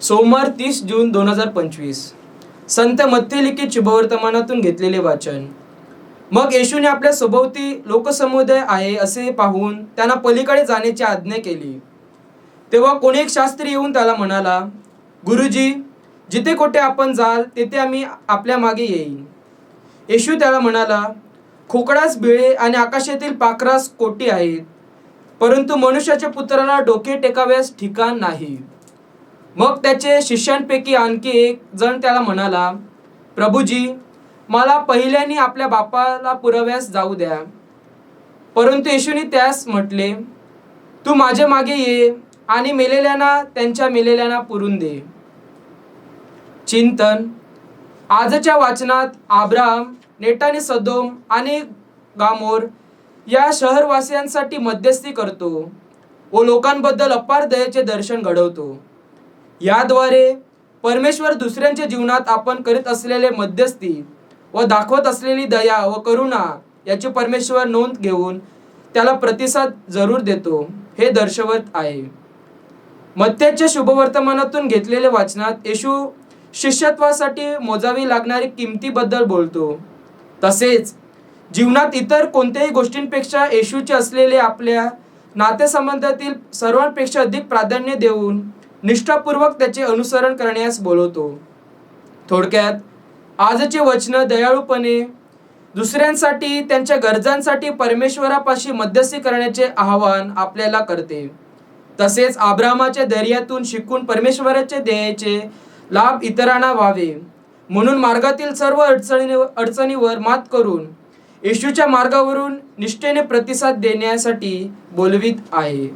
सोमवार तीस जून दोन हजार पंचवीस. संत मत्तेलिखित शुभवर्तमानातून घेतलेले वाचन. मग येशूने आपल्या सभोवती लोकसमुदाय आहे असे पाहून त्यांना पलीकडे जाण्याची आज्ञा केली. तेव्हा कोणी एक शास्त्री येऊन त्याला म्हणाला गुरुजी जिथे कोठे आपण जाल तेथे आम्ही आपल्या मागे येईन. येशू त्याला म्हणाला खोकडास बिळे आणि आकाशातील पाखरास कोटी आहेत परंतु मनुष्याच्या पुत्राला डोके टेकाव्यास ठिकाण नाही. मग त्याचे शिष्यांपैकी आणखी एक जण त्याला म्हणाला प्रभूजी मला पहिल्याने आपल्या बापाला पुराव्यास जाऊ द्या. परंतु येशूने त्यास म्हटले तू माझ्या मागे ये आणि मेलेल्यांना त्यांच्या मेलेल्यांना पुरून दे. चिंतन. आजच्या वाचनात आब्राम नेटाने सदोम आणि गामोर या शहरवासियांसाठी मध्यस्थी करतो. व लोकांबद्दल अपार दयेचे दर्शन घडवतो. याद्वारे परमेश्वर दुसऱ्यांच्या जीवनात आपण करीत असलेले मध्यस्थी व दाखवत असलेली दया व करुणा याची परमेश्वर नोंद घेऊन त्याला प्रतिसाद जरूर देतो हे दर्शवत आहे. मत्याच्या शुभवर्तमानातून घेतलेल्या वाचनात येशू शिष्यत्वासाठी मोजावी लागणारी किमतीबद्दल बोलतो. तसेच जीवनात इतर कोणत्याही गोष्टींपेक्षा येशूचे असलेले आपल्या नातेसंबंधातील सर्वांपेक्षा अधिक प्राधान्य देऊन निष्ठापूर्वक त्याचे अनुसरण करण्यास बोलवतो. थोडक्यात आजचे वचन दयाळूपणे दुसऱ्यांसाठी त्यांच्या गरजांसाठी परमेश्वरापाशी मध्यस्थी करण्याचे आवाहन आपल्याला करते. तसेच आब्रामाच्या धैर्यातून शिकून परमेश्वराचे ध्येयाचे लाभ इतरांना व्हावे. म्हणून मार्गातील सर्व अडचणी अडचणीवर मात करून येशूच्या मार्गावरून निष्ठेने प्रतिसाद देण्यासाठी बोलवीत आहे.